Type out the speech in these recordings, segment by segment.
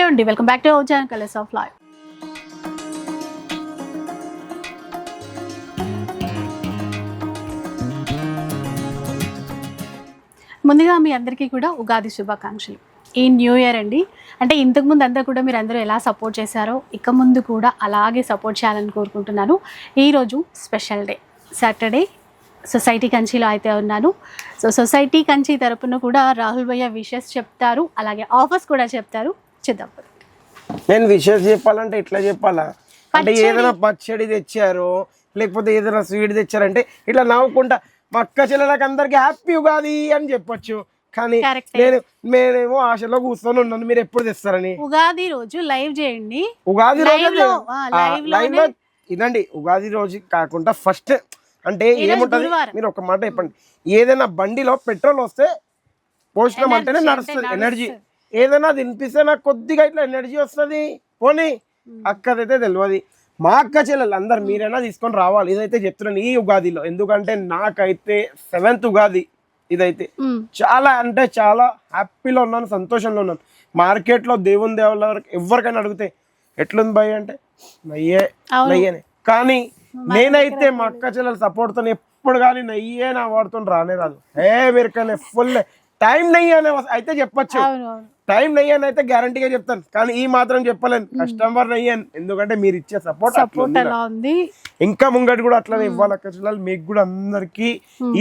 Hello అండి welcome back to ఓజాన్ colours of life ముందుగా మీ అందరికీ కూడా ఉగాది శుభాకాంక్షలు. ఈ న్యూ ఇయర్ అండి అంటే ఇంతకుముందు అంతా కూడా మీరు అందరూ ఎలా సపోర్ట్ చేశారో ఇక ముందు కూడా అలాగే సపోర్ట్ చేయాలని కోరుకుంటున్నాను. ఈరోజు స్పెషల్ డే సాటర్డే సొసైటీ కంచిలో అయితే ఉన్నాను. సో సొసైటీ కంచి తరపున కూడా రాహుల్ భయ్య విషెస్ చెప్తారు అలాగే ఆఫర్స్ కూడా చెప్తారు. చూద్దాం. నేను విషెస్ చెప్పాలంటే ఇట్లా చెప్పాలా? అంటే. ఏదైనా పచ్చడి తెచ్చారు లేకపోతే ఏదైనా స్వీట్ తెచ్చారంటే ఇట్లా నవ్వుకుంటా మా అక్క చెల్లెలకు అందరికి హ్యాపీ ఉగాది అని చెప్పొచ్చు. కానీ. నేను నేనేమో ఆశలో కూర్చొని ఉన్నాను. మీరు ఎప్పుడు తెస్తారని? ఉగాది రోజు లైవ్ చేయండి. ఉగాది రోజు లైవ్లో ఇదండి ఉగాది రోజు కాకుండా ఫస్ట్ అంటే ఏముంటది. మీరు ఒక మాట చెప్పండి. ఏదైనా బండిలో పెట్రోల్ వస్తే పోషణం అంటేనే నడుస్తుంది ఎనర్జీ. ఏదైనా తినిపిస్తే నాకు కొద్దిగా ఇట్లా ఎనర్జీ వస్తుంది. పోనీ అక్కదైతే తెలియదు మా అక్క చెల్లెలు అందరు మీరైనా తీసుకొని రావాలి. ఇదైతే చెప్తున్నాను ఈ ఉగాదిలో. ఎందుకంటే నాకైతే సెవెంత్ ఉగాది ఇదైతే. చాలా అంటే చాలా హ్యాపీలో ఉన్నాను సంతోషంలో ఉన్నాను. మార్కెట్లో దేవుని దేవుళ్ళ వరకు ఎవరికైనా అడిగితే ఎట్లుంది భయ్ అంటే నయ్యే. నయ్యేనే. కానీ నేనైతే మా అక్క చెల్లెల సపోర్ట్తో ఎప్పుడు కానీ నయ్యే నా వాడుతో రానే రాదు. ఏ మీరు కానీ ఫుల్ టైం నెయ్యి అనే అయితే చెప్పొచ్చు. టైం నెయ్యి అని అయితే గ్యారంటీగా చెప్తాను. కానీ ఈ మాత్రం చెప్పలేను. కస్టమర్ నెయ్యి అని. ఎందుకంటే మీరు ఇచ్చే సపోర్ట్ ఉంది? ఇంకా ముంగటి కూడా అట్లనే ఇవ్వాలి అక్క చెల్లెలు. మీకు కూడా అందరికి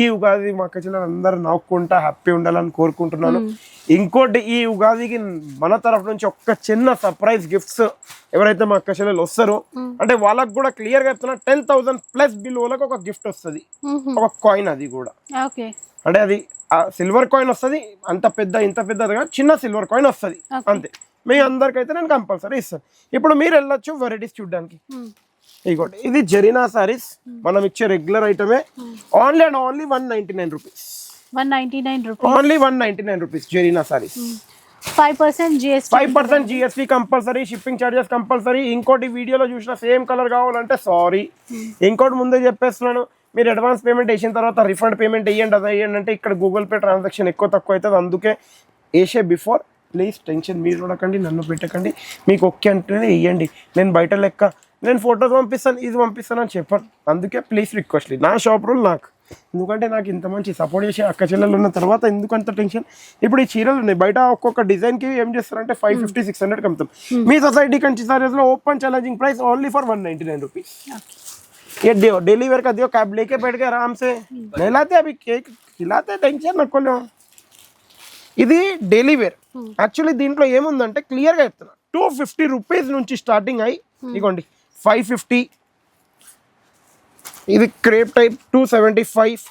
ఈ ఉగాది మా అక్క చెల్లెలు అందరూ నవ్వుకుంటా హ్యాపీ ఉండాలని కోరుకుంటున్నాను. ఇంకోటి ఈ ఉగాదికి మన తరఫు నుంచి ఒక్క చిన్న సర్ప్రైజ్ గిఫ్ట్స్ ఎవరైతే మా అక్క చెల్లెలు వస్తారో అంటే వాళ్ళకి కూడా క్లియర్గా చెప్తున్నా టెన్ థౌసండ్ ప్లస్ బిల్ ఒక గిఫ్ట్ వస్తుంది. ఒక కాయిన్ అది కూడా. అంటే అది సిల్వర్ కాయిన్ వస్తుంది. అంత పెద్ద ఇంత పెద్దది కాదు చిన్న సిల్వర్ కాయిన్ వస్తుంది. అంతే. మీ అందరికైతే నేను కంపల్సరీ ఇస్తాను. ఇప్పుడు మీరు వెళ్ళొచ్చు వెరైటీస్ చూడడానికి. మ్మ్. ఇదిగోండి ఇది జరీనా సారీస్ మనం ఇచ్చే regular ఐటమే only and only one ninety nine rupees one ninety nine rupees only one ninety nine rupees Zarina saris five percent GST five percent GST compulsory shipping charges compulsory ఇంకోటి వీడియోలో చూసిన సేమ్ కలర్ కావాలంటే sorry ఇంకోటి ముందే చెప్పేస్తున్నాను. మీరు advance payment వేసిన తర్వాత రిఫండ్ పేమెంట్ వేయండి అది వేయండి అంటే ఇక్కడ గూగుల్ పే ట్రాన్సాక్షన్ ఎక్కువ తక్కువ అవుతుంది. అందుకే వేసే బిఫోర్ ప్లీజ్ టెన్షన్ మీరు చూడకండి నన్ను పెట్టకండి. మీకు ఓకే అంటేనే వేయండి. నేను బయట లెక్క నేను ఫొటోస్ పంపిస్తాను ఇది పంపిస్తాను అని చెప్పాను. అందుకే ప్లీజ్ రిక్వెస్ట్ నా షాప్ రూల్ నాకు. ఎందుకంటే నాకు ఇంత మంచి సపోర్ట్ చేసే అక్క చెల్లెలు ఉన్న తర్వాత ఎందుకు అంత టెన్షన్ ఇప్పుడు ఈ చీరలు ఉన్నాయి. బయట ఒక్కొక్క డిజైన్కి ఏం చేస్తారంటే ఫైవ్ ఫిఫ్టీ సిక్స్ హండ్రెడ్కి అమ్ముతాం మీ society Kanchi సారీస్లో open challenging price only for one ninety nine rupees ये डे- डेली वेयर का दियो कैब लेके बैठ के आराम से नहलाते अभी केक खिलाते टेंशन नको लो ఇది డైలీ వేర్ యాక్చువల్లీ దీంట్లో ఏముందంటే క్లియర్గా చెప్తున్నా టూ ఫిఫ్టీ రూపీస్ నుంచి స్టార్టింగ్ అయ్యి ఇగోండి ఫైవ్ ఫిఫ్టీ ఇది crepe type two seventy five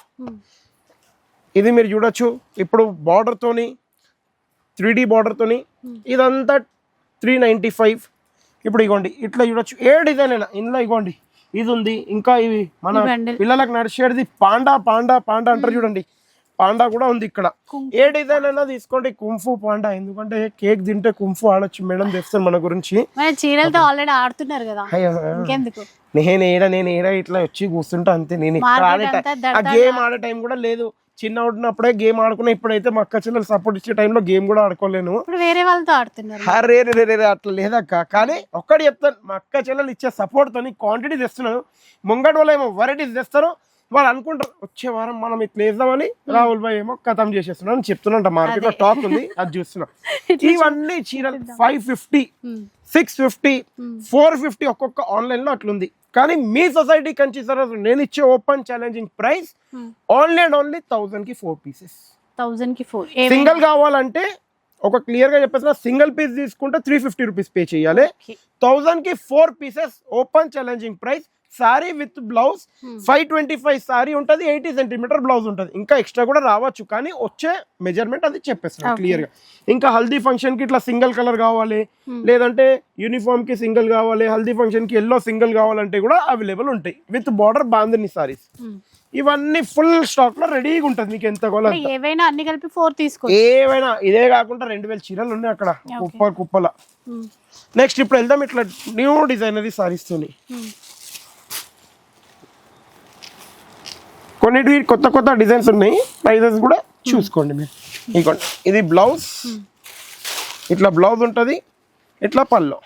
ఇది మీరు చూడొచ్చు ఇప్పుడు బార్డర్తోని త్రీ డీ బార్డర్తోని ఇదంతా త్రీ నైంటీ ఫైవ్ ఇప్పుడు ఇగోండి ఇట్లా చూడొచ్చు ఏ డిజైన్ అయినా ఇందులో ఇగోండి ఇది ఉంది ఇంకా ఇవి మన. పిల్లలకు నడిచేది పాండా పాండా పాండా అంటారు చూడండి. పాండా కూడా ఉంది ఇక్కడ. ఏ డిజైన్ అయినా తీసుకోండి. Kung fu panda. ఎందుకంటే కేక్ తింటే కుంఫు ఆడొచ్చు మేడం తెస్తాను మన గురించి. చీరలతో ఆల్రెడీ ఆడుతున్నారు కదా. నేను ఏడ నేను ఏడ ఇట్లా వచ్చి కూర్చుంటా అంతే. నేను ఇక్కడ ఆడే. గేమ్ ఆడే టైం కూడా లేదు. చిన్న ఉన్నప్పుడే గేమ్ ఆడుకున్నా ఇప్పుడైతే మా అక్క చెల్లెలు సపోర్ట్ ఇచ్చే టైంలో గేమ్ కూడా ఆడుకోలేను. ఇప్పుడు వేరే వాళ్ళతో ఆడుతున్నారు. అరే రే రే అట్లా లేదక్క. కానీ ఒక్కటి చెప్తాను మా అక్క చెల్లెలు ఇచ్చే సపోర్ట్ తోని క్వాంటిటీ తెస్తున్నాను ముంగటి వాళ్ళు ఏమో వెరైటీస్ తెస్తారు. వాళ్ళు అనుకుంటారు వచ్చే వారం మనం ఇట్లా వేద్దామని రాహుల్ భాయ్ ఏమో కథం చేసేస్తున్నాను అని చెప్తున్నా మార్కెట్లో. టాక్ ఉంది అది చూస్తున్నా. ఇవన్నీ చీరలు five fifty. Six fifty four fifty ఒక్కొక్క ఆన్లైన్లో అట్లుంది. కానీ మీ సొసైటీ కంచి సార్ నేను ఇచ్చే open challenging price only and only థౌసండ్కి four pieces థౌజండ్కి ఫోర్ సింగిల్ కావాలంటే ఒక క్లియర్గా చెప్పేసిన సింగిల్ పీస్ తీసుకుంటే త్రీ ఫిఫ్టీ రూపీస్ పే చేయాలి. థౌసండ్కి four pieces open challenging price sari with blouse five twenty five sari ఉంటుంది ఎయిటీ సెంటీమీటర్ బ్లౌజ్ ఉంటుంది. ఇంకా ఎక్స్ట్రా కూడా రావచ్చు కానీ వచ్చే మెజర్మెంట్ అది చెప్పేస్తాను క్లియర్గా. ఇంకా హల్దీ ఫంక్షన్కి ఇట్లా సింగిల్ కలర్ కావాలి లేదంటే యూనిఫామ్కి సింగిల్ కావాలి హల్దీ ఫంక్షన్కి ఎల్లో సింగిల్ కావాలంటే కూడా అవైలబుల్ ఉంటాయి. విత్ బార్డర్ బాందని సారీస్ ఇవన్నీ ఫుల్ స్టాక్లో రెడీగా ఉంటుంది మీకు ఎంత కావాలో. ఏవైనా అన్ని కలిపి ఫోర్ తీసుకో ఏవైనా ఇదే కాకుండా రెండు వేల చీరలు ఉన్నాయి అక్కడ కుప్ప కుప్పల. నెక్స్ట్ ఇప్పుడు వెళ్దాం ఇట్లా న్యూ డిజైనరీ సారీస్ తోని. కొన్నిటి కొత్త కొత్త డిజైన్స్ ఉన్నాయి. ప్రైజెస్ కూడా చూసుకోండి మీరు. ఇదిగోండి ఇది బ్లౌజ్ ఇట్లా బ్లౌజ్ ఉంటుంది. ఇట్లా పల్లో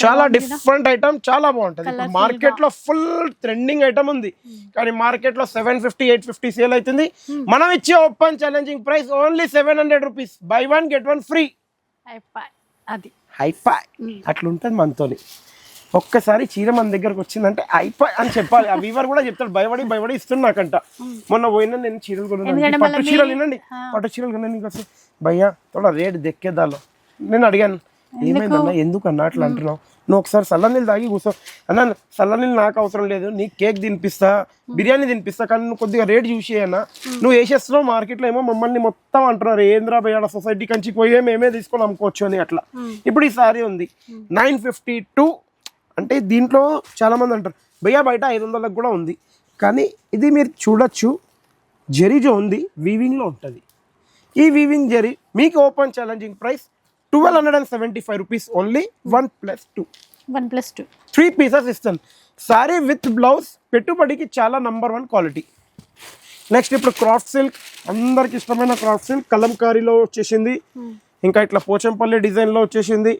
చాలా డిఫరెంట్ ఐటమ్ చాలా బాగుంటుంది. ఇప్పుడు మార్కెట్లో ఫుల్ ట్రెండింగ్ ఐటమ్ ఉంది. కానీ మార్కెట్లో seven fifty eight fifty sale అవుతుంది. మనం ఇచ్చే open challenging price only seven hundred rupees buy one get one free అది. హైఫై అట్లుంటుంది మనతోని. ఒక్కసారి చీర మన దగ్గరకు వచ్చిందంటే అయిపోయి అని చెప్పాలి. ఆ వీవర్ కూడా చెప్తాడు భయపడి భయపడి ఇస్తున్నాకంట. మొన్న పోయినా నేను చీరలు కొన్నాను. పట్టు చీరలు వినండి పట్టు చీరలు కొన్నాను నీకు వస్తే భయ్యా తోడా రేట్ దెక్కేదాలో. నేను అడిగాను ఏమైందన్నా? ఎందుకన్నా అట్లా అంటున్నావు. నువ్వు ఒకసారి చల్ల నీళ్ళు తాగి కూర్చో. అన్న చల్ల నీళ్ళు నాకు అవసరం లేదు. నీ కేక్ తినిపిస్తా బిర్యానీ తినిపిస్తా కానీ నువ్వు కొద్దిగా రేట్ చూసి అన్న. నువ్వు వేసేస్తున్నావు మార్కెట్లో ఏమో మమ్మల్ని మొత్తం అంటున్నారు. ఏంద్రా భయ్యాడ సొసైటీ కంచి పోయే మేమే తీసుకొని అమ్ముకోవచ్చు అని అట్లా. ఇప్పుడు ఈ సారీ ఉంది. నైన్ ఫిఫ్టీ టూ అంటే దీంట్లో చాలా మంది అంటారు భయ్యా బయట ఐదు వందలకు కూడా ఉంది. కానీ ఇది మీరు చూడొచ్చు జరీజో ఉంది వీవింగ్లో ఉంటుంది. ఈ వీవింగ్ జరీ మీకు open challenging price twelve hundred and seventy five rupees only one plus two. One plus two. Three pieces ఇస్తాను సారీ విత్ బ్లౌజ్ పెట్టుబడికి చాలా నంబర్ వన్ క్వాలిటీ. నెక్స్ట్ ఇప్పుడు క్రాఫ్ట్ సిల్క్ అందరికి ఇష్టమైన క్రాఫ్ట్ సిల్క్ కలంకారీలో వచ్చేసింది. ఇంకా ఇట్లా పోచంపల్లి డిజైన్లో వచ్చేసింది.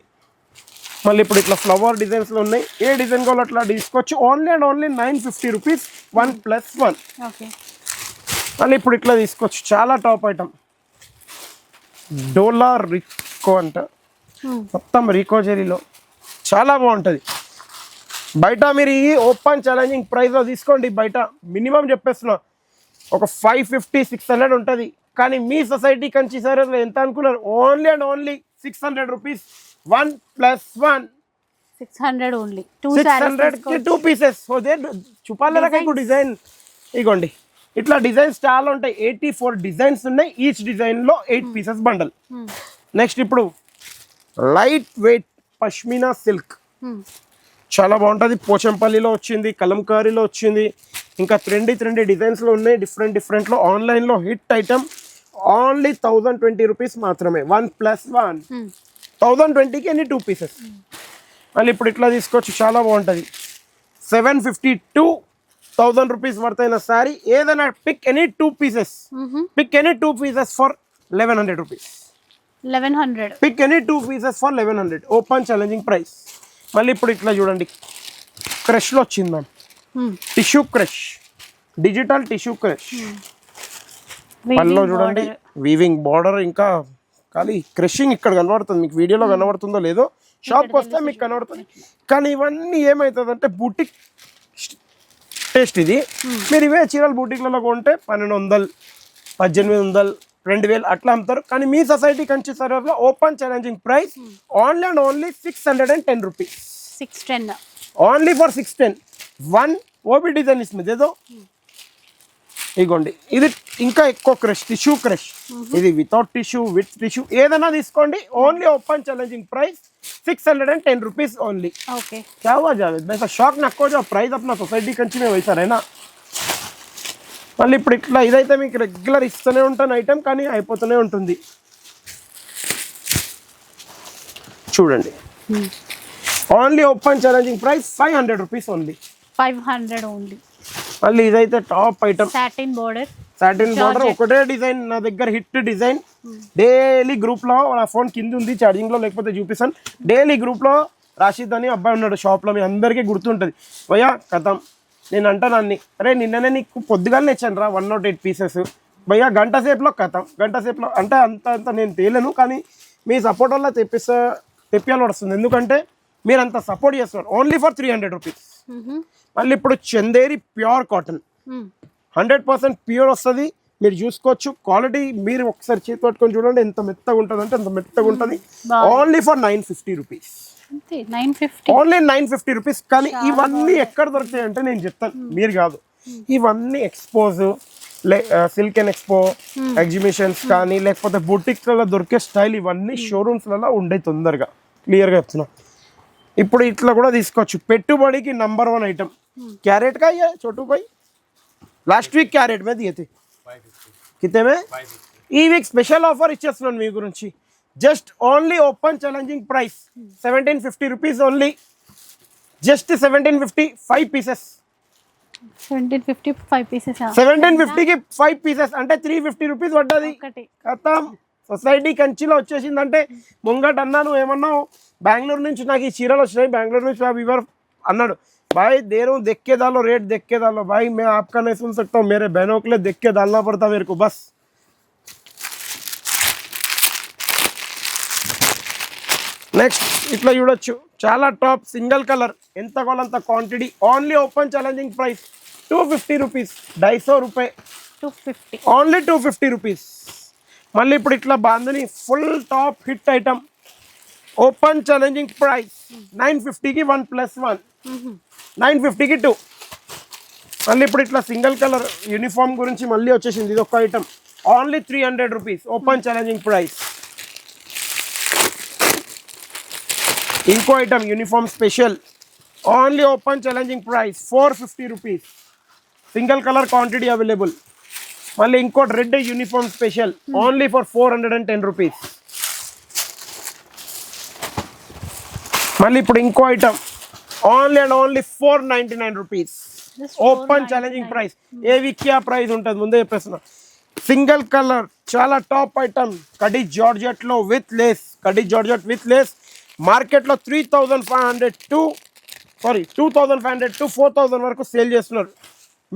మళ్ళీ ఇప్పుడు ఇట్లా ఫ్లవర్ డిజైన్స్లో ఉన్నాయి. ఏ డిజైన్ కావాలో అట్లా తీసుకోవచ్చు. Only and only nine fifty rupees one plus one మళ్ళీ ఇప్పుడు ఇట్లా తీసుకోవచ్చు. చాలా టాప్ ఐటమ్ డోలా రికో అంట. మొత్తం రీకో జెరీలో చాలా బాగుంటుంది. బయట మీరు ఈ ఓపెన్ ఛాలెంజింగ్ ప్రైస్లో తీసుకోండి. బయట మినిమం చెప్పేస్తున్నా. ఒక ఫైవ్ ఫిఫ్టీ సిక్స్ హండ్రెడ్ ఉంటుంది. కానీ మీ సొసైటీ కంచి సరే ఎంత అనుకున్నారు? Only and only six hundred rupees one plus one six hundred only two six hundred two pieces అదే చూపాలరా డిజైన్? ఇగోండి. ఇట్లా డిజైన్స్ చాలా ఉంటాయి. ఎయిటీ ఫోర్ డిజైన్స్ ఉన్నాయి. ఈచ్ డిజైన్లో ఎయిట్ పీసెస్ బండల్ నెక్స్ట్ ఇప్పుడు లైట్ వెయిట్ పష్మినా సిల్క్ చాలా బాగుంటుంది. పోచంపల్లిలో వచ్చింది కలంకారీలో వచ్చింది. ఇంకా ట్రెండీ ట్రెండీ డిజైన్స్లో ఉన్నాయి. డిఫరెంట్ డిఫరెంట్లో ఆన్లైన్లో hit item only thousand twenty rupees మాత్రమే. వన్ ప్లస్ వన్ థౌజండ్ ట్వంటీకి ఎన్ని టూ పీసెస్. మళ్ళీ ఇప్పుడు ఇట్లా తీసుకోవచ్చు చాలా బాగుంటుంది. Seven fifty two thousand rupees worth అయిన సారీ ఏదైనా pick any two pieces pick any two pieces for eleven hundred rupees eleven hundred pick any two pieces for eleven hundred open challenging price మళ్ళీ ఇప్పుడు ఇట్లా చూడండి. క్రష్లో వచ్చింది ma'am. Tissue crush digital tissue crush పనిలో చూడండి. వీవింగ్ బార్డర్ ఇంకా ఖాళీ క్రషింగ్ ఇక్కడ కనబడుతుంది. మీకు వీడియోలో కనబడుతుందో లేదో షాప్కి వస్తే మీకు కనబడుతుంది. కానీ ఇవన్నీ ఏమవుతుంది అంటే బూటిక్ టేస్ట్ ఇది. మీరు ఇవే చీరలు బూటిక్లలో కొంటే పన్నెండు వందలు పద్దెనిమిది వందలు రెండు వేలు అట్లా అమ్ముతారు. కానీ మీ society Kanchi సర్వర్లో open challenging price only and only six hundred and ten rupees six ten only for six ten one OB design ఇస్తుంది ఏదో ఇగోండి. ఇది ఇంకా ఎక్కువ క్రష్ టిష్యూ క్రష్. ఇది వితౌట్ టిష్యూ విత్ టిష్యూ ఏదైనా తీసుకోండి only open challenging price six hundred and ten rupees only shock हुआ ప్రైస్ అప్ నా शॉक नको మేము प्राइस अपना మళ్ళీ ఇప్పుడు ఇట్లా ఇదైతే మీకు రెగ్యులర్ ఇస్తూనే ఉంటాను ఐటెం కానీ అయిపోతూనే ఉంటుంది. చూడండి. Only open challenging price five hundred rupees only five hundred only మళ్ళీ ఇదైతే top item. Satin border satin border ఒకటే డిజైన్ నా దగ్గర హిట్ డిజైన్. డైలీ గ్రూప్లో నా ఫోన్ కింద ఉంది ఛార్జింగ్లో లేకపోతే చూపిస్తాను. డైలీ గ్రూప్లో రాషిద్ అని అబ్బాయి ఉన్నాడు షాప్లో మీ అందరికీ గుర్తుంటది. భయ్యా కథం. నేను అంటాను అరే నిన్ననే నీకు పొద్దుగానే ఇచ్చాను రా వన్ నాట్ ఎయిట్ పీసెస్ భయ్యా గంట సేపులో కథం. గంట సేపులో అంటే అంత అంత నేను తేలేను కానీ మీ సపోర్ట్ వల్ల తెప్పిస్తా తెప్పియాలని వస్తుంది. ఎందుకంటే మీరు అంత సపోర్ట్ చేస్తున్నారు. Only for three hundred rupees మళ్ళీ ఇప్పుడు Chanderi pure cotton. Hundred percent pure వస్తుంది. మీరు చూసుకోవచ్చు. క్వాలిటీ మీరు ఒకసారి చేతి పట్టుకొని చూడండి ఎంత మెత్తగా ఉంటుంది అంటే అంత మెత్తగా ఉంటుంది. Only for nine fifty rupees only nine fifty rupees కానీ ఇవన్నీ ఎక్కడ దొరుకుతాయి అంటే నేను చెప్తాను. మీరు కాదు. ఇవన్నీ ఎక్స్పోజ్ లే సిల్క్ అండ్ ఎక్స్పో ఎగ్జిబిషన్స్ కానీ లేకపోతే బుటిక్లలో దొరికే స్టైల్ ఇవన్నీ షోరూమ్స్లలో ఉండే తొందరగా. క్లియర్గా చెప్తున్నా. ఇప్పుడు ఇట్లా కూడా తీసుకోవచ్చు పెట్టుబడికి నంబర్ వన్ ఐటమ్ క్యారెట్ का ये छोटू भाई లాస్ట్ వీక్ క్యారెట్ మీద దిగితే కితే మే ఈ వీక్ స్పెషల్ ఆఫర్ ఇచ్చేస్తున్నాను మీ గురించి just only open challenging price seventeen fifty rupees only just seventeen fifty five pieces seventeen fifty five pieces seventeen ఫిఫ్టీకి ఫైవ్ పీసెస్ అంటే త్రీ ఫిఫ్టీ రూపీస్ పడ్డది ఒకటి ఖతం సొసైటీ కంచిలో వచ్చేసిందంటే ముంగట అన్నా నువ్వు ఏమన్నావు బెంగళూరు నుంచి నాకు ఈ చీరలు వచ్చినాయి బెంగళూరు నుంచి ఆ వివర్ అన్నాడు भाई दे रहा हूँ देख के डालो रेट देख के डालो भाई मैं आपका नहीं सुन सकता हूँ मेरे बहनों के लिए देख के डालना पड़ता मेरे को बस నెక్స్ట్ ఇట్లా చూడొచ్చు చాలా టాప్ సింగిల్ కలర్ ఎంత కావాలంత quantity only open challenging price two fifty rupees డైసో రూపాయి two fifty only two fifty rupees మళ్ళీ ఇప్పుడు ఇట్లా bandhani full top hit item open challenging price nine ఫిఫ్టీకి వన్ ప్లస్ వన్ నైన్ ఫిఫ్టీకి టూ మళ్ళీ ఇప్పుడు ఇట్లా సింగిల్ కలర్ యూనిఫామ్ గురించి మళ్ళీ వచ్చేసింది. ఇది ఒక item only three hundred rupees open challenging price ఇంకో item uniform special only open challenging price four fifty rupees single colour quantity available మళ్ళీ ఇంకోటి red uniform special only for four hundred and ten rupees మళ్ళీ ఇప్పుడు ఇంకో item only and only four ninety nine rupees open challenging price ఏ విక్యా price ఉంటుంది ముందే చెప్పేస్తున్నా. Single colour చాలా టాప్ ఐటమ్ కడి జార్జెట్లో విత్ లేస్ కడి జార్జెట్ విత్ లేస్ మార్కెట్లో three thousand five hundred to sari two thousand five hundred to four thousand వరకు సేల్ చేస్తున్నారు.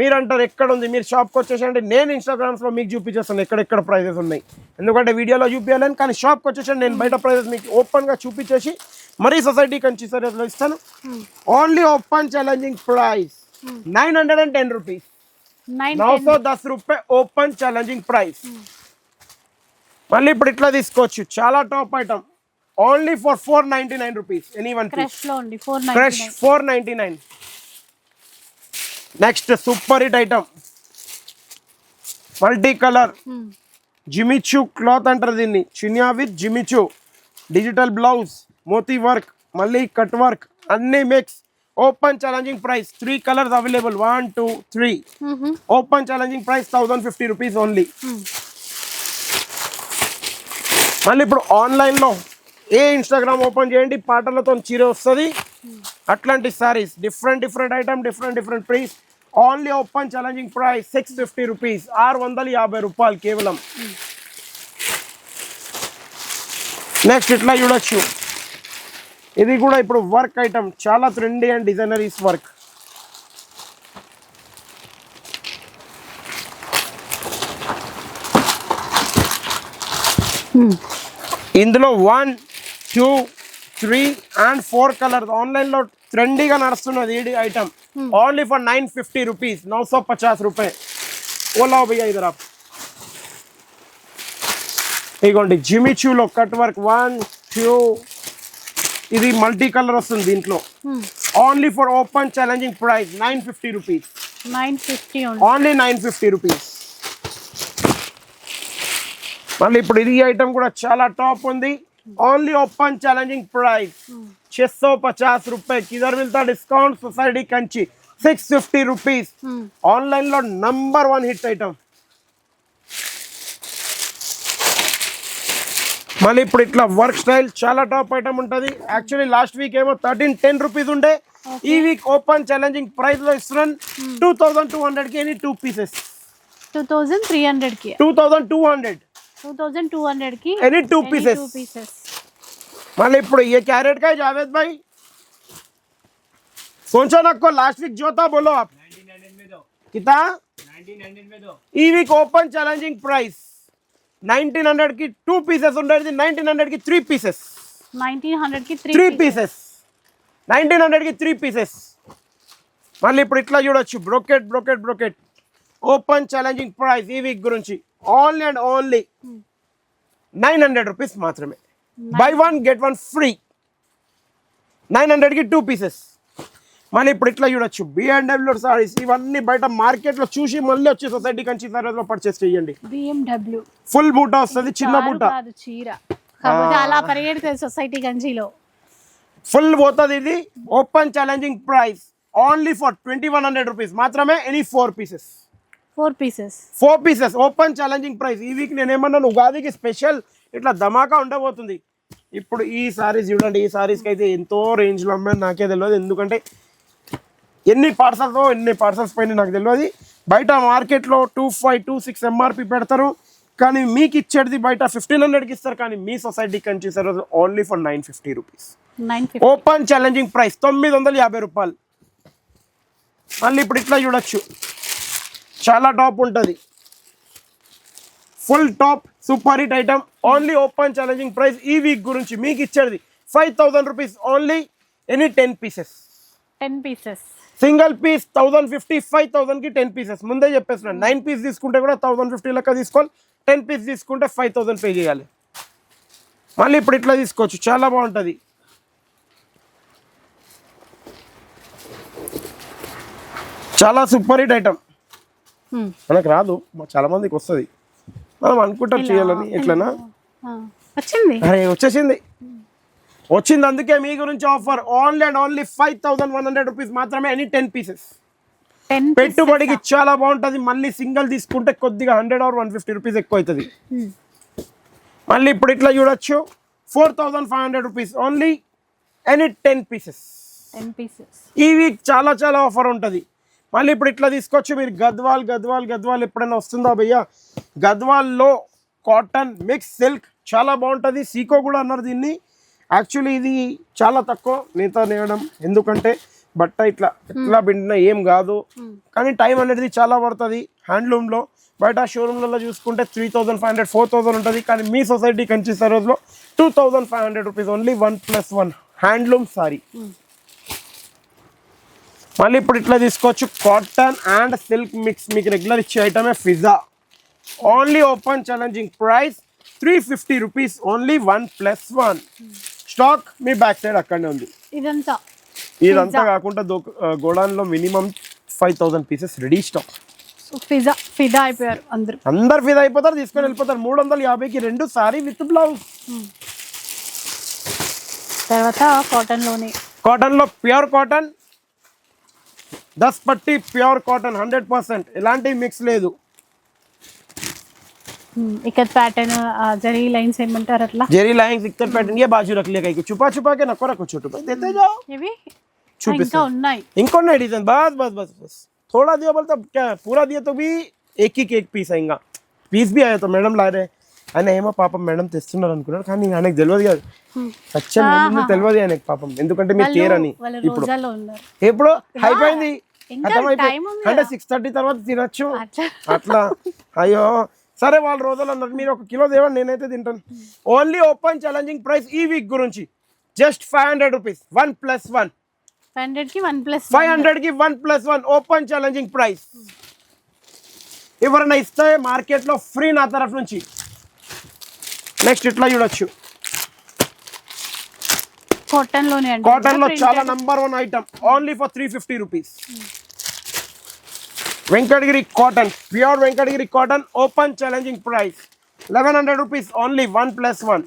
మీరు అంటారు ఎక్కడ ఉంది మీరు షాప్కి వచ్చేసండి. నేను ఇన్స్టాగ్రామ్స్లో మీకు చూపించేస్తాను. ఎక్కడెక్కడ ప్రైజెస్ ఉన్నాయి? ఎందుకంటే వీడియోలో చూపించాలని కానీ షాప్కి వచ్చేసండి. నేను బయట ప్రైజెస్ మీకు ఓపెన్గా చూపించేసి మరీ సొసైటీ కన్సిసరీస్లో ఇస్తాను? Only open challenging price nine hundred and ten rupees now so దస్ రూపే ఓపెన్ ఛాలెంజింగ్ ప్రైస్ మళ్ళీ ఇప్పుడు ఇట్లా తీసుకోవచ్చు. చాలా top item only for four ninety nine rupees any one fresh four ninety nine next super hit item multi colour Jimmy Choo cloth అంటారు దీన్ని. చినియా with జిమిచు డిజిటల్ బ్లౌజ్ మోతీ వర్క్ మళ్ళీ కట్ వర్క్ అన్ని mix open challenging price three colours available one two three open challenging price thousand fifty rupees only మళ్ళీ ఇప్పుడు ఆన్లైన్లో ఏ ఇన్స్టాగ్రామ్ ఓపెన్ చేయండి పాటలతో చీర వస్తుంది. అట్లాంటి saris different different item different different price only open challenging price six fifty rupees ఆరు వందల యాభై రూపాయలు కేవలం నెక్స్ట్ ఇట్లా చూడొచ్చు ఇది కూడా ఇప్పుడు వర్క్ ఐటమ్ చాలా ట్రెండీ అండ్ డిజైనరీస్ వర్క్ ఇందులో one two three and four colour ఆన్లైన్లో ట్రెండీగా నడుస్తున్నది ఈ item. Only for nine fifty rupees now so పచాస్ రూపాయ. ఓలా భయ్యా ఇద్దరు ఇగోండి జిమిచ్యూలో కట్ వర్క్ వన్ టూ ఇది మల్టీ కలర్ వస్తుంది దీంట్లో. Only for open challenging price nine fifty rupees nine fifty only nine fifty rupees మళ్ళీ ఇప్పుడు ఇది ఐటమ్ కూడా చాలా టాప్ ఉంది. ఓన్లీ ఓపెన్ ఛాలెంజింగ్ ప్రైస్ छह सौ पचास रुपए किधर मिलता discount society Kanchi six fifty rupees online లో నంబర్ వన్ హిట్ ఐటమ్ మళ్ళీ ఇప్పుడు ఇట్లా వర్క్ స్టైల్ చాలా టాప్ ఐటమ్ ఉంటుంది యాక్చువల్లీ లాస్ట్ వీక్ ఏమో థర్టీన్ టెన్ రూపీస్ ఉండే ఈ వీక్ ఓపెన్ ఛాలెంజింగ్ ప్రైస్ లో ఇస్తున్నాను టూ థౌసండ్ టూ హండ్రెడ్ కి any two pieces two thousand three hundred కి two thousand two hundred two thousand two hundred కి any two pieces two pieces మళ్ళీ ఇప్పుడు ये कैरेट का है जावेद भाई सोचो ना को लास्ट वीक जो था बोलो आप कितना ఈ week open challenging price nineteen hundred కి టూ పీసెస్ ఉండేది నైన్టీన్ హండ్రెడ్ కి త్రీ పీసెస్ నైన్టీన్ హండ్రెడ్ కి three three pieces nineteen hundred కి త్రీ పీసెస్ మళ్ళీ ఇప్పుడు ఇట్లా చూడొచ్చు brocade brocade brocade open challenging price ఈ వీక్ గురించి only and only nine hundred rupees మాత్రమే. Buy one get one free nine హండ్రెడ్కి టూ పీసెస్ మళ్ళీ ఇప్పుడు ఇట్లా చూడొచ్చు. బిఎండబ్ల్యూ సారీస్ ఇవన్నీ బయట మార్కెట్లో చూసి మళ్ళీ వచ్చి సొసైటీ కంచి సారీస్లో పర్చేస్ చేయండి. బిఎండబ్ల్యూ ఫుల్ బూట వస్తుంది చిన్న బూట. చీర. అలా పరిగెడుతుంది సొసైటీ గంజిలో ఫుల్ పోతుంది ఇది. Open challenging price only for twenty one hundred rupees మాత్రమే any four pieces four pieces four pieces open challenging price ఈ వీక్ నేను ఏమన్నాను ఉగాదికి స్పెషల్ ఇట్లా ధమాకా ఉండబోతుంది. ఇప్పుడు ఈ సారీస్ చూడండి ఈ సారీస్కి అయితే ఎంతో రేంజ్లో అమ్మాయి నాకే తెలియదు ఎందుకంటే ఎన్ని పార్సల్స్ ఎన్ని పార్సల్స్ పైన నాకు తెలియదు బయట మార్కెట్లో two five two six MRP పెడతారు. కానీ మీకు ఇచ్చేది బయట ఫిఫ్టీన్ హండ్రెడ్కి ఇస్తారు. కానీ మీ సొసైటీకి అని చేశారు only for nine fifty rupees open challenging price తొమ్మిది వందల యాభై రూపాయలు. మళ్ళీ ఇప్పుడు ఇట్లా చూడొచ్చు. చాలా టాప్ ఉంటుంది. Full top super hit item only open challenging price ఈ వీక్ గురించి మీకు ఇచ్చేది five thousand rupees only any ten pieces ten pieces single piece thousand fifty five థౌసండ్కి ten pieces ముందే చెప్పేస్తున్నాను నైన్ పీస్ తీసుకుంటే కూడా థౌసండ్ ఫిఫ్టీ లెక్క తీసుకోవాలి టెన్ పీస్ తీసుకుంటే ఫైవ్ థౌసండ్ పే చేయాలి. మళ్ళీ ఇప్పుడు ఇట్లా తీసుకోవచ్చు చాలా బాగుంటుంది. చాలా సూపర్ హిట్ ఐటమ్ మనకు రాదు. చాలా మందికి వస్తుంది. మనం అనుకుంటాం చేయాలని ఎట్లనా? వచ్చింది. అరే వచ్చేసింది. వచ్చింది అందుకే మీ గురించి offer. Only and only five thousand one hundred rupees మాత్రమే ఎనీ టెన్ పీసెస్ పెట్టుబడికి చాలా బాగుంటుంది. మళ్ళీ సింగిల్ తీసుకుంటే కొద్దిగా hundred or one fifty rupees ఎక్కువ అవుతుంది మళ్ళీ ఇప్పుడు ఇట్లా చూడొచ్చు. Four thousand five hundred rupees only any ten pieces ten pieces ఈ వీక్ చాలా చాలా ఆఫర్ ఉంటుంది. మళ్ళీ ఇప్పుడు ఇట్లా తీసుకొచ్చి మీరు గద్వాల్ గద్వాల్ గద్వాల్ ఎప్పుడైనా వస్తుందా భయ్యా? గద్వాల్లో కాటన్ మిక్స్ సిల్క్ చాలా బాగుంటుంది. సీకో కూడా అన్నారు దీన్ని. యాక్చువల్లీ ఇది చాలా తక్కువ నేత నేయడం. ఎందుకంటే బట్ట ఇట్లా ఎట్లా పిండినా ఏం కాదు. కానీ టైం అనేది చాలా పడుతుంది. హ్యాండ్లూమ్లో బయట షోరూమ్లలో చూసుకుంటే three thousand five hundred four thousand ఉంటుంది. కానీ మీ సొసైటీ కంచి రోజులో two thousand five hundred rupees only one plus one handloom sari మళ్ళీ ఇప్పుడు ఇట్లా తీసుకోవచ్చు. Cotton and silk mix. మీకు రెగ్యులర్ ఇచ్చే ఐటమే Fiza only open challenging price three fifty rupees only one plus one stock మీ బ్యాక్ సైడ్ అక్కడనే ఉంది. ఇదంతా. ఇదంతా కాకుండా గోడాన్లో minimum five thousand pieces ready stock Fiza ఫిదా అయిపోయారు అందరూ. అందరు ఫిదా అయిపోతారు తీసుకొని వెళ్ళిపోతారు. మూడు వందల యాభైకి రెండు సారీ విత్ బ్లౌజ్ తర్వాత కాటన్లోనే. కాటన్లో ప్యూర్ కాటన్ దస్ పట్టి ప్యూర్ కాటన్ హండ్రెడ్ పర్సెంట్ ఎలాంటి మిక్స్ లేదు ఇక్కడ ప్యాటర్న్ జరీ లైన్స్ ఏమంటారు అట్లా जेरी लाइंस इक्कर पैटर्न ये बाजू रख लिया कहीं छुपा छुपा के नको रखो छोटू भाई देते जाओ ఇవి ఆ, చూపిస్తాను. ఇంకా ఉన్నాయి इनको नहीं डिजाइन बस बस बस बस थोड़ा दिया बोलता क्या है, पूरा दिया तो भी एक ही केक पीस आएगा పీస్ బి ఆయా మేడం లారే ఆయన ఏమో పాపం మేడం తెస్తున్నారు అనుకున్నాడు కానీ ఆయనకు తెలియదు కాదు. సత్యం తెలియదు ఆయనకు పాపం. ఎందుకంటే మీరు తేరని ఇప్పుడు. ఎప్పుడు? అయిపోయింది. అంటే సిక్స్ థర్టీ తర్వాత తినొచ్చు. అట్లా. అయ్యో. సరే వాళ్ళ రోజులు అన్నారు మీరు ఒక కిలో దేవండి నేనైతే తింటాను. ఓన్లీ ఓపెన్ ఛాలెంజింగ్ ప్రైస్ ఈ వీక్ గురించి. Just five hundred rupees one plus one five హండ్రెడ్కి వన్ ప్లస్ ఫైవ్ హండ్రెడ్కి one plus one open challenging price ఎవరైనా ఇస్తే మార్కెట్లో ఫ్రీ నా తరఫు నుంచి. నెక్స్ట్ ఇట్లా చూడొచ్చు. కాటన్లోనే అండి. కాటన్లో చాలా number one item only for three fifty rupees Venkatagiri cotton pure Venkatagiri cotton open challenging price eleven hundred rupees only one plus one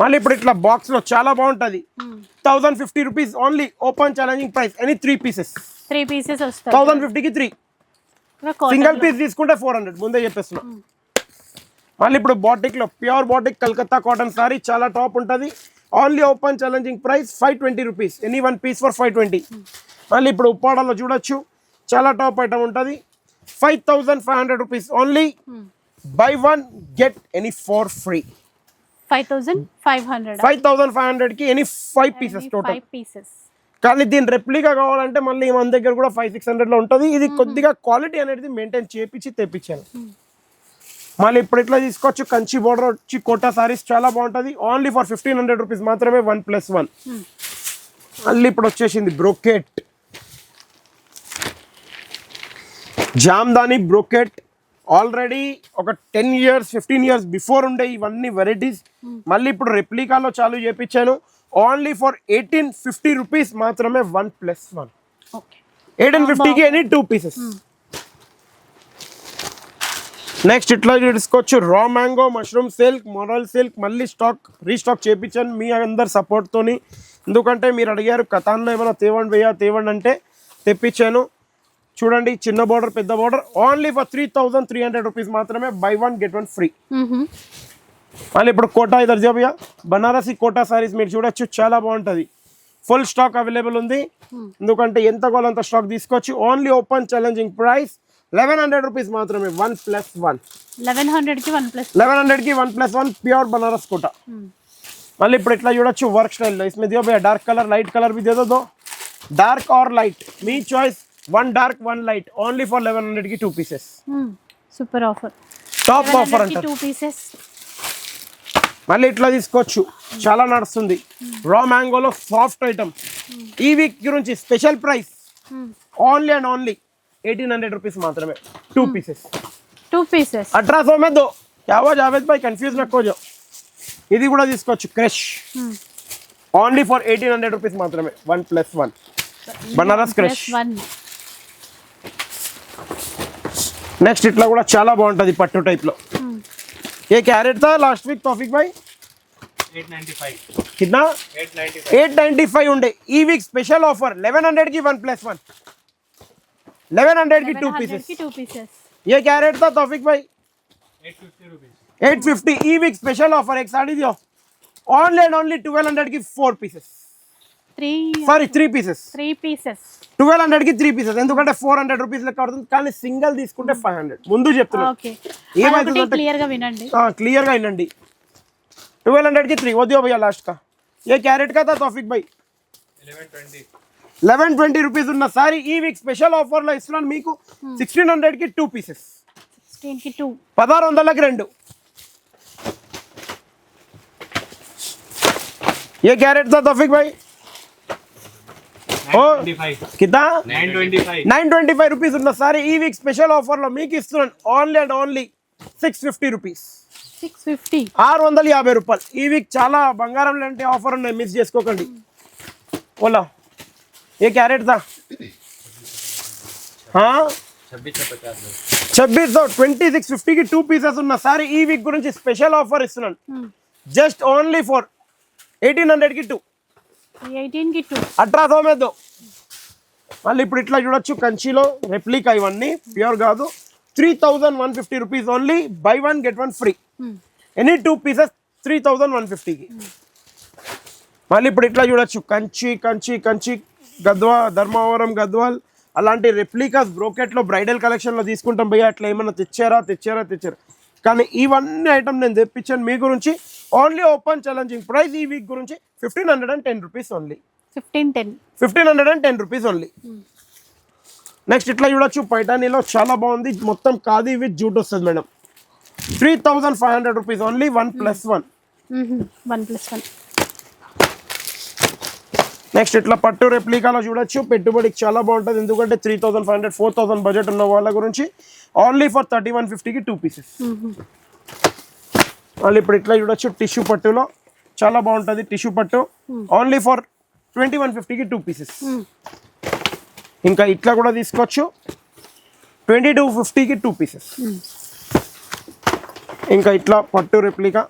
మళ్ళీ ఇప్పుడు ఇట్లా బాక్స్లో చాలా బాగుంటది. Thousand fifty rupees only open challenging price any three pieces three pieces వస్తాయి. Thousand ఫిఫ్టీకి three single. Piece తీసుకుంటే four hundred ముందే చెప్పేస్తున్నా. మళ్ళీ ఇప్పుడు బాటిక్లో pure batik Calcutta cotton sari చాలా టాప్ ఉంటుంది. Only open challenging price five twenty rupees any one piece for five twenty మళ్ళీ ఇప్పుడు ఉప్పాడలో చూడొచ్చు. చాలా టాప్ ఐటమ్ ఉంటుంది. Five thousand five hundred rupees only buy one get any four free five thousand five hundred five five హండ్రెడ్కి any five pieces total pieces కానీ దీని replica కావాలంటే మళ్ళీ మన దగ్గర కూడా ఫైవ్ సిక్స్ హండ్రెడ్లో ఉంటుంది. ఇది కొద్దిగా క్వాలిటీ అనేది మెయింటైన్ చేపించి తెప్పించాను. మళ్ళీ ఇప్పుడు ఇట్లా తీసుకోవచ్చు. కంచి బోర్డర్ వచ్చి కోటా సారీస్ చాలా బాగుంటుంది. Only for fifteen hundred rupees మాత్రమే వన్ ప్లస్ వన్ మళ్ళీ ఇప్పుడు వచ్చేసింది బ్రోకెట్ జామ్దాని బ్రోకెట్ ఆల్రెడీ ఒక ten years fifteen years before ఉండే ఇవన్నీ వెరైటీస్ మళ్ళీ ఇప్పుడు రెప్లికాలో చాలు చేపించాను. Only for eighteen fifty rupees మాత్రమే వన్ ప్లస్ వన్ ఎయిటీన్ ఫిఫ్టీకి ఎనీ టూ పీసెస్ నెక్స్ట్ ఇట్లా తీసుకోవచ్చు రా మ్యాంగో మష్రూమ్ సిల్క్ మొరల్ సిల్క్ మళ్ళీ స్టాక్ రీస్టాక్ చేయించాను మీ అందరి సపోర్ట్తోని ఎందుకంటే మీరు అడిగారు కథాన్లో ఏమైనా తేవండి వేయా తేవండి అంటే తెప్పించాను. చూడండి చిన్న బార్డర్ పెద్ద border only for three thousand three hundred rupees మాత్రమే buy one get one free మళ్ళీ ఇప్పుడు కోటా ఇద్దరు జబియా బనారసి కోటా సారీస్ మీరు చూడొచ్చు చాలా బాగుంటుంది. ఫుల్ స్టాక్ అవైలబుల్ ఉంది. ఎందుకంటే ఎంత అంత స్టాక్ తీసుకోవచ్చు only open challenging price eleven hundred rupees మాత్రమే వన్ ప్లస్ వన్ లెవెన్ హండ్రెడ్కి వన్ ప్లస్ లెవెన్ హండ్రెడ్కి one plus one pure Banaras కుట మళ్ళీ ఇప్పుడు ఇట్లా చూడొచ్చు వర్క్ స్టైల్ ఇస్మే దియో డార్క్ కలర్ లైట్ కలర్ దో dark or light me choice one dark one light only for eleven హండ్రెడ్కి two pieces super offer top offer అంటే టూ పీసెస్ మళ్ళీ ఇట్లా తీసుకోవచ్చు. చాలా నడుస్తుంది. రా మ్యాంగోలో సాఫ్ట్ ఐటమ్ ఈ వీక్ గురించి special price only and only eighteen hundred rupees మాత్రమే. టూ పీసెస్ టూ పీసెస్ అట్రా సో మీద యావో జావేద్ భాయ్ కన్ఫ్యూజ్ నక్కోజు ఇది కూడా తీసుకోవచ్చు crush. Only for eighteen hundred rupees మాత్రమే. One plus one Banaras crush next ఇట్లా కూడా చాలా బాగుంటుంది పట్టు టైప్లో ఏ క్యారెట్ తా లాస్ట్ వీక్ తోఫిక్ భాయ్ కింద ఎయిట్ నైన్టీ ఫైవ్ ఉండే. ఈ వీక్ స్పెషల్ ఆఫర్ లెవెన్ హండ్రెడ్కి one plus one eleven hundred కి టూ పీసెస్ టూ పీసెస్ ये कैरेट था तौफिक भाई 850 rupees 850 ई वीक स्पेशल ऑफर एक साड़ी दियो ओनली एंड ओनली 1200 की four pieces three sorry three pieces three pieces twelve hundred కి three pieces ఎందుకంటే ఫోర్ హండ్రెడ్ రూపీస్ లెక్క పడుతుంది కానీ సింగిల్ తీసుకుంటే ఫైవ్ హండ్రెడ్ ముందు చెప్తున్నా ఓకే ఏమైతుందంటే క్లియర్ గా వినండి క్లియర్ గా వినండి ట్వెల్వ్ హండ్రెడ్ కి త్రీ వద్దు భయ్యా లాస్ట్ కా ఏ క్యారెట్ का था तौफिक भाई 1120 లెవెన్ ట్వంటీ రూపీస్ ఉన్న సారీ ఈ వీక్ స్పెషల్ ఆఫర్ లో ఇస్తున్నాను మీకు సిక్స్టీన్ హండ్రెడ్ కి టూ పీసెస్ సిక్స్టీన్ కి టూ పదహారు వందలకి రెండు ये कैरेट था तौफिक भाई ఓ 925 కితా 925 నైన్ ట్వంటీ ఫైవ్ రూపీస్ ఉన్న సారీ ఈ వీక్ స్పెషల్ ఆఫర్లో మీకు ఇస్తున్నాను only and only six fifty rupees six fifty ఆరు వందల యాభై రూపాయలు ఈ వీక్ చాలా బంగారం లాంటి ఆఫర్ ఉన్నాయి మిస్ చేసుకోకండి ఓలా ఏ క్యారెట్ దా छब्बीस सौ पचास ఛబ్బీస్ తో ట్వంటీ సిక్స్ ఫిఫ్టీకి టూ పీసెస్ ఉన్న సారీ ఈ వీక్ గురించి స్పెషల్ ఆఫర్ ఇస్తున్నాను జస్ట్ ఓన్లీ ఫర్ ఎయిటీన్ హండ్రెడ్కి టూ ఎయిటీన్ కి టూ అట్రా తోమేద్దు మళ్ళీ ఇప్పుడు ఇట్లా చూడొచ్చు కంచిలో రెప్లికా ఇవన్నీ ప్యూర్ కాదు three thousand one fifty rupees only buy one get one free any two pieces three thousand one ఫిఫ్టీకి మళ్ళీ ఇప్పుడు ఇట్లా చూడొచ్చు కంచి కంచి కంచి గద్వా ధర్మవరం గద్వాల్ అలాంటి రెప్లికాస్ బ్రోకెట్లో బ్రైడల్ కలెక్షన్లో తీసుకుంటాం భయ్య. అట్లా ఏమన్నా తెచ్చారా? తెచ్చారా? తెచ్చారా? కానీ ఇవన్నీ ఐటమ్ నేను తెప్పించాను. మీ గురించి ఓన్లీ ఓపెన్ ఛాలెంజింగ్ ప్రైస్ ఈ వీక్ గురించి fifteen hundred and ten rupees only fifteen ten fifteen hundred and ten rupees only next ఇట్లా చూడొచ్చు. పైటానీలో చాలా బాగుంది. మొత్తం ఖాదీ విత్ జూట్ వస్తుంది madam. Three thousand five hundred rupees only one plus one one plus one next ఇట్లా పట్టు రెప్లికాలో చూడొచ్చు. పెట్టుబడికి చాలా బాగుంటుంది. ఎందుకంటే three thousand five hundred four thousand budget ఉన్న వాళ్ళ గురించి ఓన్లీ ఫర్ థర్టీ వన్ ఫిఫ్టీకి టూ పీసెస్ మళ్ళీ ఇప్పుడు ఇట్లా చూడొచ్చు టిష్యూ పట్టులో. చాలా బాగుంటుంది టిష్యూ పట్టు. ఓన్లీ ఫర్ ట్వంటీ వన్ ఫిఫ్టీకి టూ పీసెస్ ఇంకా ఇట్లా కూడా తీసుకోవచ్చు. ట్వంటీ టూ ఫిఫ్టీకి టూ పీసెస్ ఇంకా ఇట్లా పట్టు రెప్లికా.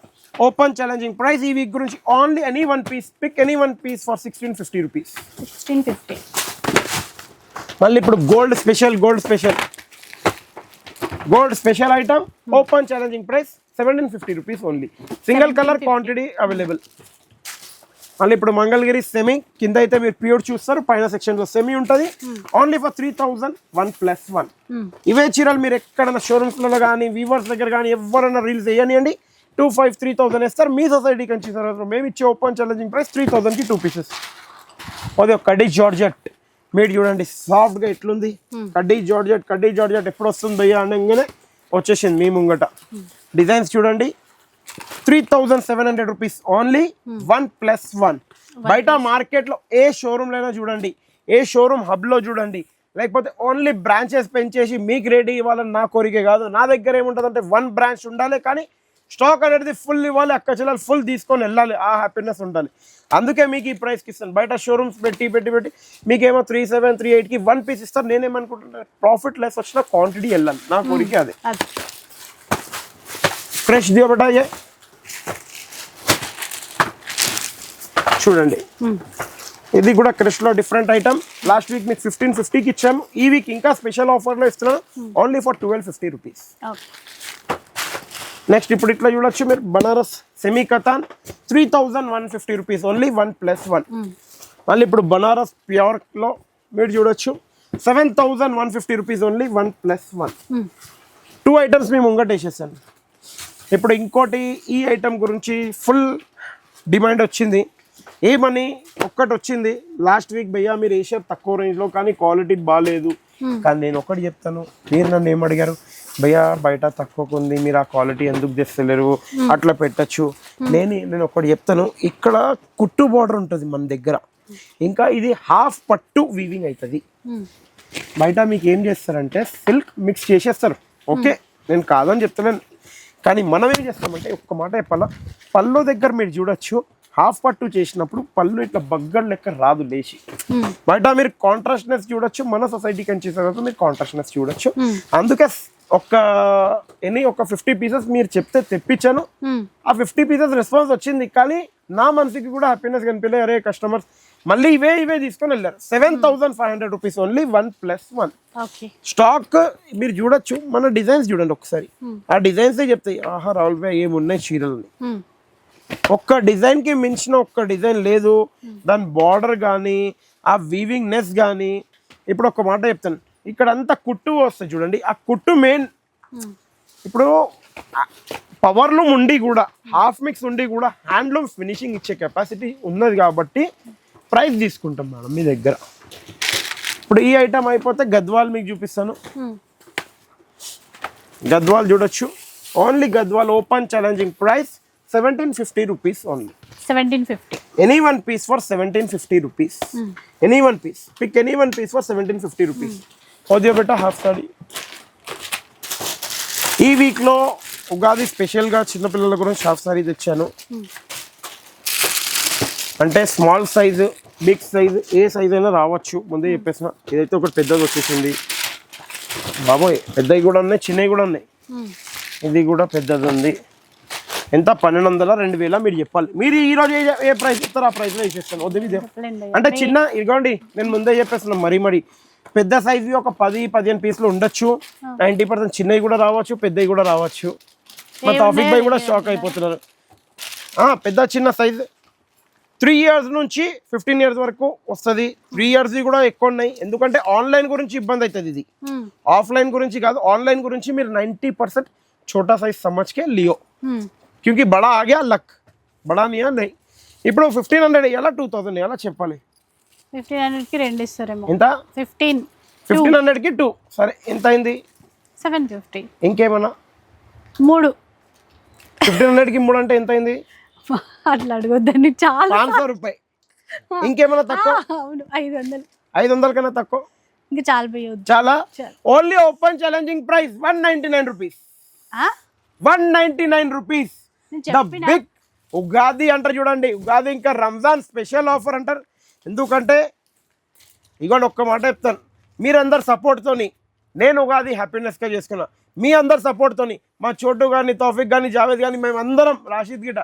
ఓపెన్ ఛాలెంజింగ్ ప్రైస్ ఈ వీక్ గురించి only any one piece pick any one piece for sixteen fifty rupees sixteen fifty మళ్ళీ ఇప్పుడు gold special gold special gold special item open challenging price seventeen fifty rupees only single colour quantity available మళ్ళీ ఇప్పుడు Mangalagiri semi కింద అయితే మీరు pure చూస్తారు పైన సెక్షన్లో సెమీ ఉంటుంది. Only for three thousand one plus one ఇవే చీరలు మీరు ఎక్కడైనా షోరూమ్స్లలో కానీ వీవర్స్ దగ్గర కానీ ఎవరైనా రీల్స్ వేయనియండి. టూ ఫైవ్ త్రీ థౌసండ్ వేస్తారు. మీ సొసైటీకి వచ్చి మేము ఇచ్చే ఓపెన్ ఛాలెంజింగ్ ప్రైస్ త్రీ థౌసండ్కి టూ పీసెస్ అది ఒక కడ్డీ జార్జెట్. మీరు చూడండి సాఫ్ట్గా ఎట్లుంది కడ్డీ జార్జెట్ కడ్డీ జార్జెట్ ఎప్పుడు వస్తుంది భయ్యా అనగానే వచ్చేసింది మీ ముంగట. డిజైన్స్ చూడండి. Three thousand seven hundred rupees only one plus one బయట మార్కెట్లో ఏ షోరూమ్ అయినా చూడండి. ఏ షోరూమ్ హబ్లో చూడండి. లేకపోతే ఓన్లీ బ్రాంచెస్ పెంచేసి మీకు రెడీ ఇవ్వాలని నా కోరిక కాదు. నా దగ్గర ఏముంటుంది అంటే వన్ బ్రాంచ్ ఉండాలి కానీ స్టాక్ అనేది ఫుల్ ఇవ్వాలి అక్క చెల్లెలు ఫుల్ తీసుకొని వెళ్ళాలి ఆ హ్యాపీనెస్ ఉండాలి. అందుకే మీకు ఈ ప్రైస్కి ఇస్తాను. బయట షోరూమ్స్ పెట్టి పెట్టి పెట్టి మీకేమో త్రీ సెవెన్ త్రీ ఎయిట్కి వన్ పీస్ ఇస్తారు. నేనేమనుకుంటున్నాను ప్రాఫిట్ లెస్ వచ్చిన క్వాంటిటీ వెళ్ళాలి. నా కోరిక అదే. ఫ్రెష్ ये చూడండి. ఇది కూడా క్రిష్లో డిఫరెంట్ ఐటమ్ లాస్ట్ వీక్ మీకు ఫిఫ్టీన్ ఫిఫ్టీకి ఇచ్చాము. ఈ వీక్ ఇంకా స్పెషల్ ఆఫర్లో ఇస్తున్నాను only for twelve fifty rupees next ఇప్పుడు ఇట్లా చూడొచ్చు మీరు. Banaras semi katan three thousand one fifty rupees only one plus one మళ్ళీ ఇప్పుడు బనారస్ ప్యూర్లో మీరు చూడొచ్చు. Seven thousand one fifty rupees only one plus one Hmm. Two items మేము ముంగట వేసేసాను ఇప్పుడు ఇంకోటి ఈ ఐటమ్ గురించి ఫుల్ డిమాండ్ వచ్చింది. ఏమని ఒక్కటి వచ్చింది. లాస్ట్ వీక్ భయ్యా మీరు వేసారు తక్కువ రేంజ్లో కానీ క్వాలిటీ బాగాలేదు కానీ నేను ఒకటి చెప్తాను. మీరు నన్ను ఏం అడిగారు? భయ్యా బయట తక్కువకు ఉంది మీరు ఆ క్వాలిటీ ఎందుకు తెస్తలేరు? అట్లా పెట్టచ్చు. నేను నేను ఒకటి చెప్తాను ఇక్కడ కుట్టు బార్డర్ ఉంటుంది మన దగ్గర. ఇంకా ఇది హాఫ్ పట్టు వీవింగ్ అవుతుంది బయట మీకు ఏం చేస్తారంటే సిల్క్ మిక్స్ చేసేస్తారు. ఓకే నేను కాదని చెప్తున్నాను కానీ మనం ఏం చేస్తామంటే ఒక్క మాట చెప్పాలా? పళ్ళు దగ్గర మీరు చూడొచ్చు హాఫ్ పట్టు చేసినప్పుడు పళ్ళు ఇట్లా బగ్గడ్ లెక్క రాదు లేచి. బయట మీరు కాంట్రాస్ట్నెస్ చూడొచ్చు మన సొసైటీ కంచి తర్వాత మీరు కాంట్రాస్ట్నెస్ చూడొచ్చు. అందుకే ఒక ఎనీ ఒక ఫిఫ్టీ పీసెస్ మీరు చెప్తే తెప్పించాను. ఆ ఫిఫ్టీ పీసెస్ రెస్పాన్స్ వచ్చింది కానీ నా మనసుకి కూడా హ్యాపీనెస్ కనిపించలే. అరే కస్టమర్స్ మళ్ళీ ఇవే ఇవే తీసుకొని వెళ్ళారు. Seven thousand five hundred rupees only one plus one stock మీరు చూడొచ్చు మన డిజైన్స్ చూడండి ఒకసారి. ఆ డిజైన్స్ చెప్తాయి ఆహా రాహుల్ భాయ్ ఏమున్నాయి చీరలు? ఒక్క డిజైన్కి మించిన ఒక్క డిజైన్ లేదు. దాని బార్డర్ కానీ ఆ వీవింగ్ నెస్ కానీ ఇప్పుడు ఒక మాట చెప్తాను. ఇక్కడ అంతా కుట్టు వస్తుంది చూడండి. ఆ కుట్టు మెయిన్ ఇప్పుడు పవర్లూమ్ ఉండి కూడా హాఫ్ మిక్స్ ఉండి కూడా హ్యాండ్లూమ్ ఫినిషింగ్ ఇచ్చే కెపాసిటీ ఉన్నది కాబట్టి ప్రైస్ తీసుకుంటాం మేడం మీ దగ్గర. ఇప్పుడు ఈ ఐటమ్ అయిపోతే గద్వాల్ మీకు చూపిస్తాను. గద్వాల్ చూడొచ్చు. Only Gadwal open challenging price seventeen fifty rupees only seventeen fifty any one piece for seventeen fifty rupees any one piece pick any one piece for seventeen fifty rupees ఓదియో బెట్ట half sorry ఈ వీక్లో ఉగాది స్పెషల్గా చిన్నపిల్లల గురించి half sorry తెచ్చాను. అంటే small size big size ఏ size అయినా రావచ్చు. ముందే చెప్పేసిన. ఇదైతే ఒకటి పెద్దది వచ్చేసింది. బాబోయ్ పెద్దవి కూడా ఉన్నాయి చిన్నవి కూడా ఉన్నాయి. ఇది కూడా పెద్దది ఉంది. ఎంత? పన్నెండు వందల రెండు వేల మీరు చెప్పాలి. మీరు ఈ రోజు ఏ- ఏ ప్రైస్ ఇస్తారో ఆ ప్రైస్లో వేసేస్తాను. వద్దు అంటే చిన్న ఇదిగోండి నేను ముందే చెప్పేస్తున్నాను మరీ మరీ. పెద్ద సైజు ఒక పది పదిహేను పీసులు ఉండొచ్చు. నైన్టీ పర్సెంట్ చిన్నవి కూడా రావచ్చు పెద్దవి కూడా రావచ్చు. మా టాఫిక్ బై కూడా షాక్ అయిపోతున్నారు. పెద్ద చిన్న సైజు. త్రీ ఇయర్స్ నుంచి ఫిఫ్టీన్ ఇయర్స్ వరకు వస్తుంది. త్రీ ఇయర్స్ కూడా ఎక్కువ ఉన్నాయి. ఎందుకంటే ఆన్లైన్ గురించి ఇబ్బంది అవుతుంది ఇది. ఆఫ్లైన్ గురించి కాదు ఆన్లైన్ గురించి మీరు నైంటీ పర్సెంట్ చోటా సైజ్ సమాజ్కే లియో. క్యూకి బడా ఆగ్యా లక్. బడా నియా నై. ఇప్పుడు ఫిఫ్టీన్ హండ్రెడ్ అయ్యాలా టూ థౌసండ్ ఎలా చెప్పాలి. ఫిఫ్టీన్ హండ్రెడ్కి రెండు ఇస్తారేమో. ఎంత? ఫిఫ్టీన్. ఫిఫ్టీన్ హండ్రెడ్కి టూ. సరే ఎంత అయింది? Seven fifty. ఇంకేమన్నా? మూడు. ఫిఫ్టీన్ హండ్రెడ్కి మూడు అంటే ఎంత అయింది? అట్లా అడగొద్దండి చాలా. పాంచ్ రూపాయి. ఇంకేమన్నా తక్కువ? అవును ఐదు వందలు. ఐదు వందల కన్నా తక్కువ? ఇంకా చాలా పోయొద్దు. చాలా. Only open challenging price one ninety nine rupees one ninety nine rupees big Ugadi అంటారు చూడండి. ఉగాది ఇంకా రంజాన్ స్పెషల్ ఆఫర్ అంటారు. ఎందుకంటే ఇగోండి ఒక్క మాట చెప్తాను. మీరందరు సపోర్ట్తోని నేను ఉగాది హ్యాపీనెస్గా చేసుకున్నా. మీ అందరు సపోర్ట్తోని మా చోటు కానీ తోఫిక్ కానీ జావేద్ కానీ మేము అందరం రాషిద్ గిట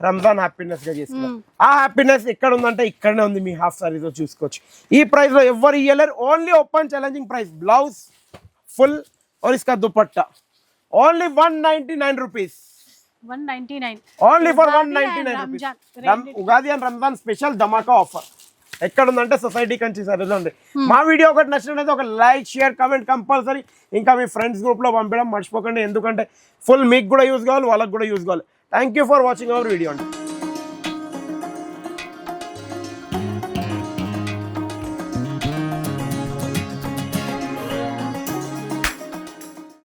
రంజాన్ హ్యాపీనెస్గా చేసుకున్నాం. ఆ హ్యాపీనెస్ ఎక్కడ ఉందంటే ఇక్కడనే ఉంది మీ హాఫ్ సారీతో చూసుకోవచ్చు. ఈ ప్రైస్లో ఎవరు ఇయ్యలేరు. Only open challenging price blouse full ఒరిస్కా dupatta only one ninety nine rupees only for one Ugadi ninety nine Ugadi and Ramzan special Dhamaka offer ఎక్కడ ఉందంటే సొసైటీ కంచి సార్ ఉంది మా వీడియో ఒకటి నచ్చినట్లయితే ఒక లైక్ షేర్ కమెంట్ కంపల్సరీ ఇంకా మీ friends గ్రూప్లో పంపడం మర్చిపోకండి. ఎందుకంటే ఫుల్ మీకు కూడా యూజ్ కావాలి వాళ్ళకి కూడా యూజ్ కావాలి. Thank you for watching our video అండి